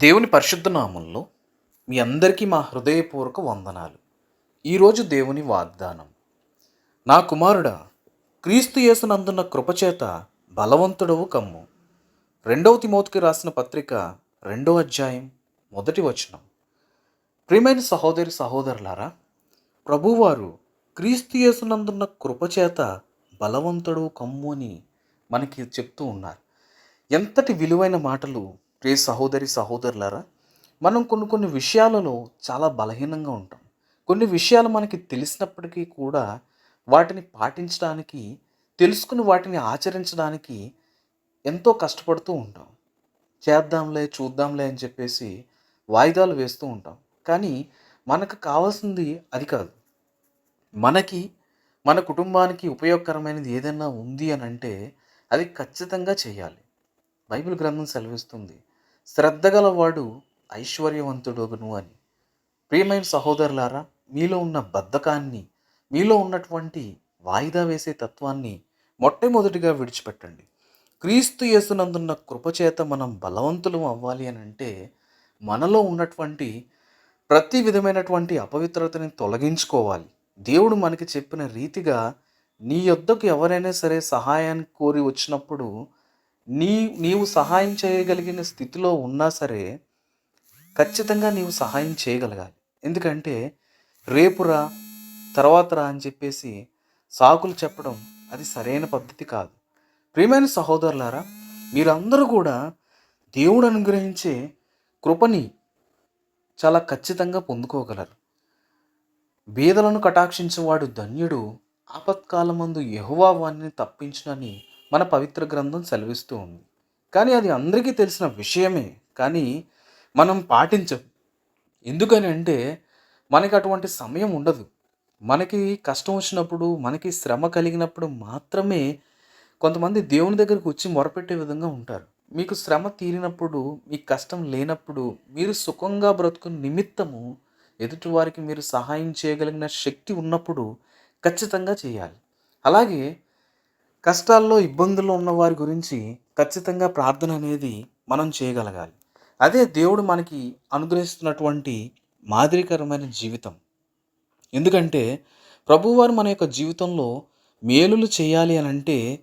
దేవుని పరిశుద్ధ నామంలో మీ అందరికీ మా హృదయపూర్వక వందనాలు. ఈరోజు దేవుని వాగ్దానం. నా కుమారుడా క్రీస్తు యేసునందున్న కృపచేత బలవంతుడవు కమ్ము. రెండవ తిమోతికి రాసిన పత్రిక రెండో అధ్యాయం మొదటి వచనం. ప్రియమైన సహోదరి సహోదరులారా ప్రభువారు క్రీస్తు యేసునందున్న కృపచేత బలవంతుడు కమ్ము అని మనకి చెప్తూ ఉన్నారు. ఎంతటి విలువైన మాటలు ప్రియ సహోదరి సహోదరులారా మనం కొన్ని కొన్ని విషయాలలో చాలా బలహీనంగా ఉంటాం. కొన్ని విషయాలు మనకి తెలిసినప్పటికీ కూడా వాటిని పాటించడానికి తెలుసుకుని వాటిని ఆచరించడానికి ఎంతో కష్టపడుతూ ఉంటాం. చేద్దాంలే చూద్దాంలే అని చెప్పేసి వాయిదాలు వేస్తూ ఉంటాం. కానీ మనకు కావాల్సింది అది కాదు. మనకి మన కుటుంబానికి ఉపయోగకరమైనది ఏదైనా ఉంది అని అంటే అది ఖచ్చితంగా చేయాలి. బైబిల్ గ్రంథం సెలవిస్తుంది శ్రద్ధగలవాడు ఐశ్వర్యవంతుడును అని. ప్రియమైన సహోదరులారా మీలో ఉన్న బద్ధకాన్ని మీలో ఉన్నటువంటి వాయిదా వేసే తత్వాన్ని మొట్టమొదటిగా విడిచిపెట్టండి. క్రీస్తు యేసునందున్న కృపచేత మనం బలవంతులం అవ్వాలి అని అంటే మనలో ఉన్నటువంటి ప్రతి విధమైనటువంటి అపవిత్రతని తొలగించుకోవాలి. దేవుడు మనకి చెప్పిన రీతిగా నీ యొద్దకు ఎవరైనా సరే సహాయాన్ని కోరి వచ్చినప్పుడు నీ నీవు సహాయం చేయగలిగిన స్థితిలో ఉన్నా సరే ఖచ్చితంగా నీవు సహాయం చేయగలగాలి. ఎందుకంటే రేపురా తర్వాత రా అని చెప్పేసి సాకులు చెప్పడం అది సరైన పద్ధతి కాదు. ప్రియమైన సహోదరులారా మీరందరూ కూడా దేవుడు అనుగ్రహించే కృపని చాలా ఖచ్చితంగా పొందుకోగలరు. బీదలను కటాక్షించేవాడు ధన్యుడు ఆపత్కాలమందు యహువా వారిని తప్పించునని మన పవిత్ర గ్రంథం సెలవిస్తూ ఉంది. కానీ అది అందరికీ తెలిసిన విషయమే. కానీ మనం పాటించం. ఎందుకని అంటే మనకి అటువంటి సమయం ఉండదు. మనకి కష్టం వచ్చినప్పుడు మనకి శ్రమ కలిగినప్పుడు మాత్రమే కొంతమంది దేవుని దగ్గరకు వచ్చి మొరపెట్టే విధంగా ఉంటారు. మీకు శ్రమ తీరినప్పుడు మీకు కష్టం లేనప్పుడు మీరు సుఖంగా బ్రతుకున్న నిమిత్తము ఎదుటివారికి మీరు సహాయం చేయగలిగిన శక్తి ఉన్నప్పుడు ఖచ్చితంగా చేయాలి. అలాగే కష్టాల్లో ఇబ్బందుల్లో ఉన్న వారి గురించి ఖచ్చితంగా ప్రార్థన అనేది మనం చేయగలగాలి. అదే దేవుడు మనకి అనుగ్రహిస్తున్నటువంటి మాదిరికరమైన జీవితం. ఎందుకంటే ప్రభువారు మన యొక్క జీవితంలో మేలులు చేయాలి అని అంటే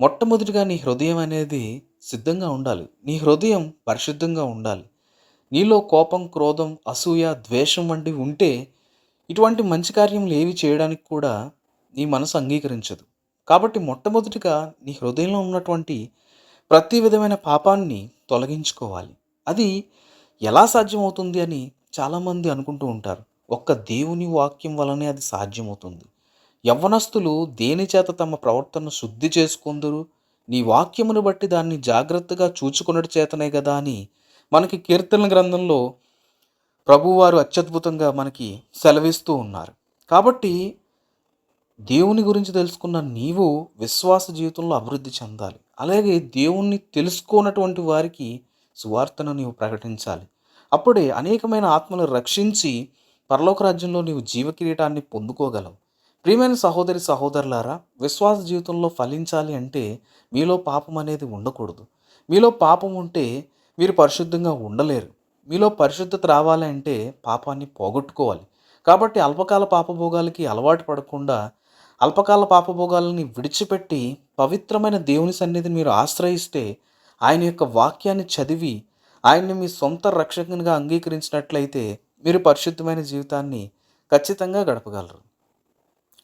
మొట్టమొదటిగా నీ హృదయం అనేది సిద్ధంగా ఉండాలి. నీ హృదయం పరిశుద్ధంగా ఉండాలి. నీలో కోపం క్రోధం అసూయ ద్వేషం వంటివి ఉంటే ఇటువంటి మంచి కార్యములు ఏవి చేయడానికి కూడా నీ మనసు అంగీకరించదు. కాబట్టి మొట్టమొదటిగా నీ హృదయంలో ఉన్నటువంటి ప్రతి విధమైన పాపాన్ని తొలగించుకోవాలి. అది ఎలా సాధ్యమవుతుంది అని చాలామంది అనుకుంటూ ఉంటారు. ఒక్క దేవుని వాక్యం వలనే అది సాధ్యమవుతుంది. యవ్వనస్తులు దేని చేత తమ ప్రవర్తనను శుద్ధి చేసుకుందరు? నీ వాక్యమును బట్టి దాన్ని జాగ్రత్తగా చూచుకున్నట్టు చేతనే కదా అని మనకి కీర్తన గ్రంథంలో ప్రభువారు అత్యద్భుతంగా మనకి సెలవిస్తూ ఉన్నారు. కాబట్టి దేవుని గురించి తెలుసుకున్న నీవు విశ్వాస జీవితంలో అభివృద్ధి చెందాలి. అలాగే దేవుణ్ణి తెలుసుకోనటువంటి వారికి సువార్తను నీవు ప్రకటించాలి. అప్పుడే అనేకమైన ఆత్మలు రక్షించి పరలోక రాజ్యంలో నీవు జీవకిరీటాన్ని పొందుకోగలవు. ప్రియమైన సహోదరి సహోదరులారా విశ్వాస జీవితంలో ఫలించాలి అంటే మీలో పాపం అనేది ఉండకూడదు. మీలో పాపం ఉంటే మీరు పరిశుద్ధంగా ఉండలేరు. మీలో పరిశుద్ధత రావాలి అంటే పాపాన్ని పోగొట్టుకోవాలి. కాబట్టి అల్పకాల పాపభోగాలకి అలవాటు పడకుండా అల్పకాల పాపభోగాలని విడిచిపెట్టి పవిత్రమైన దేవుని సన్నిధిని మీరు ఆశ్రయిస్తే ఆయన యొక్క వాక్యాన్ని చదివి ఆయన్ని మీ సొంత రక్షకునిగా అంగీకరించినట్లయితే మీరు పరిశుద్ధమైన జీవితాన్ని ఖచ్చితంగా గడపగలరు.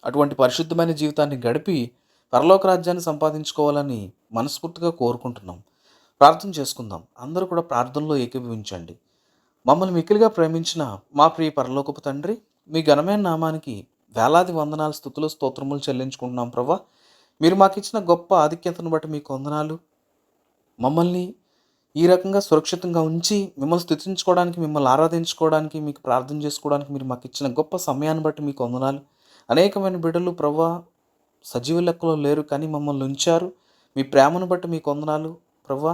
అటువంటి పరిశుద్ధమైన జీవితాన్ని గడిపి పరలోక రాజ్యాన్ని సంపాదించుకోవాలని మనస్ఫూర్తిగా కోరుకుంటున్నాం. ప్రార్థన చేసుకుందాం. అందరూ కూడా ప్రార్థనలో ఏకీభవించండి. మమ్మల్ని మిక్కిలిగా ప్రేమించిన మా ప్రియ పరలోకపు తండ్రి మీ ఘనమైన నామానికి వేలాది వందనాలు స్థుతులు స్తోత్రములు చెల్లించుకుంటున్నాం ప్రభా. మీరు మాకు ఇచ్చిన గొప్ప ఆధిక్యతను బట్టి మీకు వందనాలు. మమ్మల్ని ఈ రకంగా సురక్షితంగా ఉంచి మిమ్మల్ని స్థుతించుకోవడానికి మిమ్మల్ని ఆరాధించుకోవడానికి మీకు ప్రార్థన చేసుకోవడానికి మీరు మాకు ఇచ్చిన గొప్ప సమయాన్ని బట్టి మీకు వందనాలు. అనేకమైన బిడ్డలు ప్రవ్వా సజీవ లెక్కలో లేరు కానీ మమ్మల్ని ఉంచారు. మీ ప్రేమను బట్టి మీకు వందనాలు ప్రవ్వా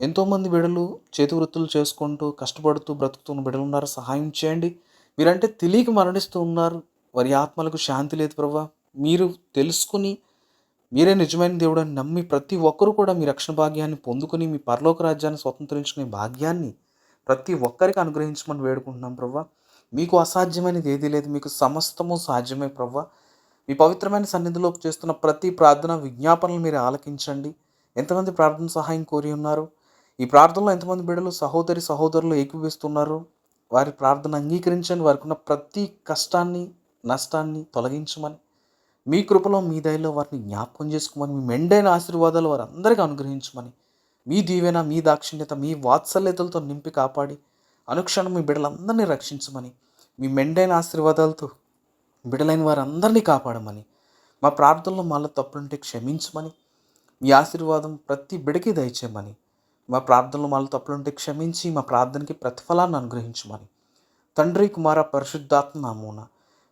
ఎంతోమంది బిడ్డలు చేతి వృత్తులు చేసుకుంటూ కష్టపడుతూ బ్రతుకుతున్న బిడ్డలు ఉన్నారు. సహాయం చేయండి. మీరంటే తెలియక మరణిస్తూ ఉన్నారు. వారి ఆత్మలకు శాంతి లేదు ప్రభా. మీరు తెలుసుకుని మీరే నిజమైన దేవుడు అని నమ్మి ప్రతి ఒక్కరూ కూడా మీ రక్షణ భాగ్యాన్ని పొందుకుని మీ పరలోక రాజ్యాన్ని స్వతంత్రించుకునే భాగ్యాన్ని ప్రతి ఒక్కరికి అనుగ్రహించమని వేడుకుంటున్నాం ప్రవ్వా మీకు అసాధ్యమైనది ఏదీ లేదు మీకు సమస్తము సాధ్యమే ప్రవ్వా మీ పవిత్రమైన సన్నిధిలో చేస్తున్న ప్రతి ప్రార్థన విజ్ఞాపనలు మీరు ఆలకించండి. ఎంతమంది ప్రార్థన సహాయం కోరి ఉన్నారు? ఈ ప్రార్థనలో ఎంతమంది బిడ్డలు సహోదరి సహోదరులు ఏకీపిస్తున్నారు వారి ప్రార్థన అంగీకరించండి. వారికి ఉన్న ప్రతి కష్టాన్ని నష్టాన్ని తొలగించమని మీ కృపలో మీ దయలో వారిని జ్ఞాపకం చేసుకోమని మీ మెండైన ఆశీర్వాదాలు వారందరికీ అనుగ్రహించమని మీ దీవెన మీ దాక్షిణ్యత మీ వాత్సల్యతలతో నింపి కాపాడి అనుక్షణం మీ బిడ్డలందరినీ రక్షించమని మీ మెండైన ఆశీర్వాదాలతో బిడలైన వారందరినీ కాపాడమని మా ప్రార్థనలో మాలో తప్పులుంటే క్షమించమని మీ ఆశీర్వాదం ప్రతి బిడకి దయచేయమని మా ప్రార్థనలో మాలో తప్పులుంటే క్షమించి మా ప్రార్థనకి ప్రతిఫలాన్ని అనుగ్రహించమని తండ్రి కుమార పరిశుద్ధాత్మ నామూన